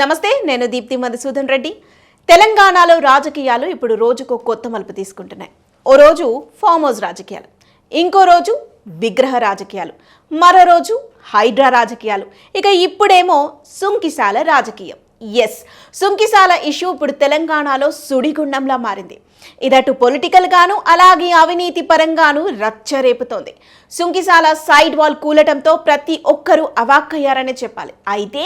నమస్తే నేను దీప్తి మధుసూదన్ రెడ్డి. తెలంగాణలో రాజకీయాలు ఇప్పుడు రోజుకో కొత్త మలుపు తీసుకుంటున్నాయి. ఓ రోజు ఫామ్ హౌస్ రాజకీయాలు ఇంకో రోజు విగ్రహ రాజకీయాలు మరో రోజు హైడ్రా రాజకీయాలు. ఇక ఇప్పుడేమో సుంకిశాల రాజకీయం. ఎస్ సుంకిశాల ఇష్యూ ఇప్పుడు తెలంగాణలో సుడిగుండంలా మారింది. ఇదటు పొలిటికల్ గాను అలాగే అవినీతి పరంగాను రచ్చరేపుతోంది. సుంకిసాల సైడ్ వాల్ కూలటంతో ప్రతి ఒక్కరూ అవాక్కయ్యారనే చెప్పాలి. అయితే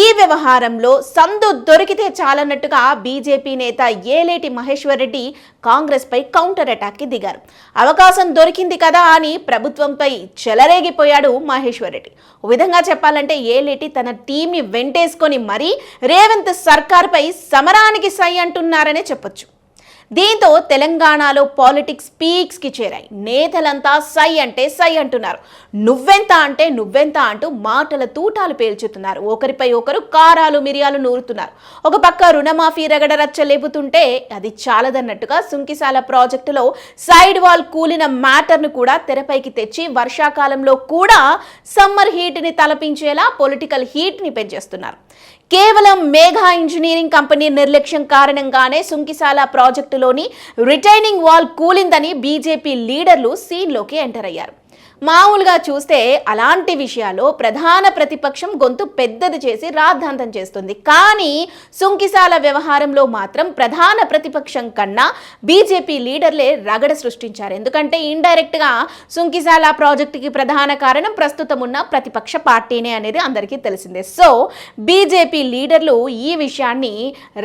ఈ వ్యవహారంలో సందు దొరికితే చాలన్నట్టుగా బీజేపీ నేత ఏలేటి మహేశ్వర్ రెడ్డి కాంగ్రెస్ పై కౌంటర్ అటాక్కి దిగారు. అవకాశం దొరికింది కదా అని ప్రభుత్వంపై చెలరేగిపోయాడు మహేశ్వర్ రెడ్డి ఓ విధంగా చెప్పాలంటే ఏలేటి తన టీంని వెంటేసుకొని మరీ రేవంత్ సర్కార్పై సమరానికి సై అంటున్నారనే చెప్పొచ్చు. దీంతో తెలంగాణలో పాలిటిక్స్ పీక్స్కి చేరాయి. నేతలంతా సై అంటే సై అంటున్నారు. నువ్వెంత అంటే నువ్వెంత అంటూ మాటల తూటాలు పేల్చుతున్నారు. ఒకరిపై ఒకరు కారాలు మిరియాలు నూరుతున్నారు. ఒక పక్క రుణమాఫీ రగడ రచ్చలేపుతుంటే అది చాలదన్నట్టుగా సుంకిశాల ప్రాజెక్టులో సైడ్ వాల్ కూలిన మ్యాటర్ను కూడా తెరపైకి తెచ్చి వర్షాకాలంలో కూడా సమ్మర్ హీట్ని తలపించేలా పొలిటికల్ హీట్ని పెంచేస్తున్నారు. కేవలం మేఘా ఇంజనీరింగ్ కంపెనీ నిర్లక్ష్యం కారణంగానే సుంకిశాల ప్రాజెక్టులోని రిటైనింగ్ వాల్ కూలిందని బీజేపీ లీడర్లు సీన్లోకి ఎంటర్ అయ్యారు. మామూలుగా చూస్తే అలాంటి విషయాల్లో ప్రధాన ప్రతిపక్షం గొంతు పెద్దది చేసి రాద్ధాంతం చేస్తుంది. కానీ సుంకిసాల వ్యవహారంలో మాత్రం ప్రధాన ప్రతిపక్షం కన్నా బీజేపీ లీడర్లే రగడ సృష్టించారు. ఎందుకంటే ఇండైరెక్ట్గా సుంకిశాల ప్రాజెక్టుకి ప్రధాన కారణం ప్రస్తుతం ఉన్న ప్రతిపక్ష పార్టీనే అనేది అందరికీ తెలిసిందే. సో బీజేపీ లీడర్లు ఈ విషయాన్ని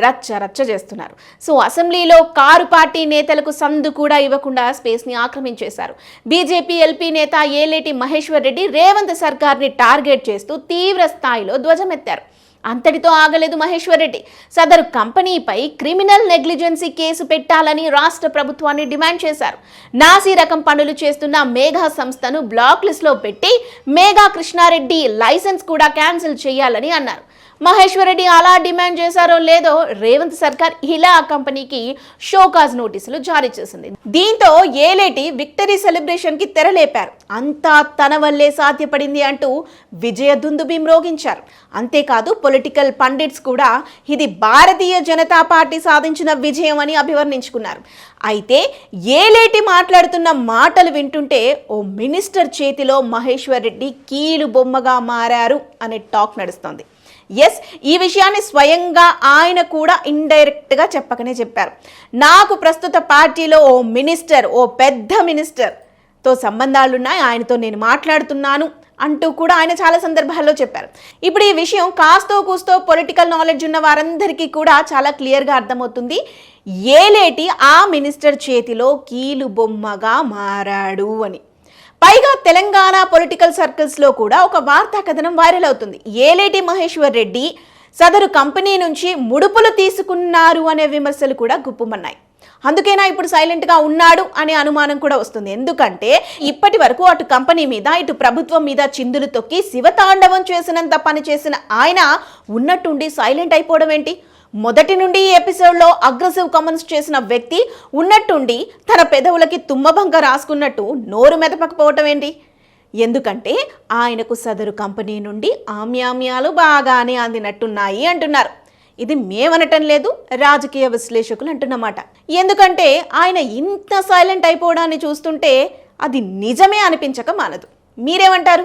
రచ్చ రచ్చ చేస్తున్నారు. సో అసెంబ్లీలో కారు పార్టీ నేతలకు సందు కూడా ఇవ్వకుండా స్పేస్ని ఆక్రమించేశారు. బీజేపీ ఎల్పీ నేత ఏలేటి మహేశ్వర్ రెడ్డి రేవంత్ సర్కార్ని టార్గెట్ చేస్తూ తీవ్ర స్థాయిలో ధ్వజమెత్తారు. అంతటితో ఆగలేదు మహేశ్వర్ రెడ్డి. సదరు కంపెనీపై క్రిమినల్ నెగ్లిజెన్సీ కేసు పెట్టాలని రాష్ట్ర ప్రభుత్వాన్ని డిమాండ్ చేశారు. నాసీ రకం పనులు చేస్తున్న మేఘా సంస్థను బ్లాక్ లిస్ట్లో పెట్టి మేఘా కృష్ణారెడ్డి లైసెన్స్ కూడా క్యాన్సిల్ చేయాలని అన్నారు. మహేశ్వర్ రెడ్డి అలా డిమాండ్ చేశారో లేదో రేవంత్ సర్కార్ ఇలా ఆ కంపెనీకి షోకాజ్ నోటీసులు జారీ చేసింది. దీంతో ఏలేటి విక్టరీ సెలబ్రేషన్కి తెరలేపారు. అంతా తన వల్లే సాధ్యపడింది అంటూ విజయ దుందుబి మ్రోగించారు అంతేకాదు పొలిటికల్ పండిట్స్ కూడా ఇది భారతీయ జనతా పార్టీ సాధించిన విజయం అని అభివర్ణించుకున్నారు. అయితే ఏలేటి మాట్లాడుతున్న మాటలు వింటుంటే ఓ మినిస్టర్ చేతిలో మహేశ్వర్ రెడ్డి కీలు బొమ్మగా మారారు అనే టాక్ నడుస్తోంది. ఎస్ ఈ విషయాన్ని స్వయంగా ఆయన కూడా ఇండైరెక్ట్గా చెప్పకనే చెప్పారు. నాకు ప్రస్తుత పార్టీలో ఓ మినిస్టర్ ఓ పెద్ద మినిస్టర్తో సంబంధాలున్నాయి. ఆయనతో నేను మాట్లాడుతున్నాను. అంటూ కూడా ఆయన చాలా సందర్భాల్లో చెప్పారు. ఇప్పుడు ఈ విషయం కాస్తో కూస్తో పొలిటికల్ నాలెడ్జ్ ఉన్న వారందరికీ కూడా చాలా క్లియర్గా అర్థమవుతుంది. ఏలేటి ఆ మినిస్టర్ చేతిలో కీలు బొమ్మగా మారాడు అని. పైగా తెలంగాణ పొలిటికల్ సర్కిల్స్లో కూడా ఒక వార్తా కథనం వైరల్ అవుతుంది. ఏలేటి మహేశ్వర్ రెడ్డి సదరు కంపెనీ నుంచి ముడుపులు తీసుకున్నారు అనే విమర్శలు కూడా గుప్పుమన్నాయి. అందుకేనా ఇప్పుడు సైలెంట్గా ఉన్నాడు అనే అనుమానం కూడా వస్తుంది. ఎందుకంటే ఇప్పటి వరకు అటు కంపెనీ మీద ఇటు ప్రభుత్వం మీద చిందులు తొక్కి శివతాండవం చేసినంత పని చేసిన ఆయన ఉన్నట్టుండి సైలెంట్ అయిపోవడం ఏంటి? మొదటి నుండి ఈ ఎపిసోడ్లో అగ్రెసివ్ కామెంట్స్ చేసిన వ్యక్తి ఉన్నట్టుండి తన పెదవులకి తుమ్మబంక రాసుకున్నట్టు నోరు మెదపకపోవటం ఏంటి? ఎందుకంటే ఆయనకు సదరు కంపెనీ నుండి ఆమ్యామ్యాలు బాగానే అందినట్టున్నాయి అంటున్నారు. ఇది మేమనటం లేదు రాజకీయ విశ్లేషకులు అంటున్నమాట. ఎందుకంటే ఆయన ఇంత సైలెంట్ అయిపోవడాన్ని చూస్తుంటే అది నిజమే అనిపించక మానదు. మీరేమంటారు?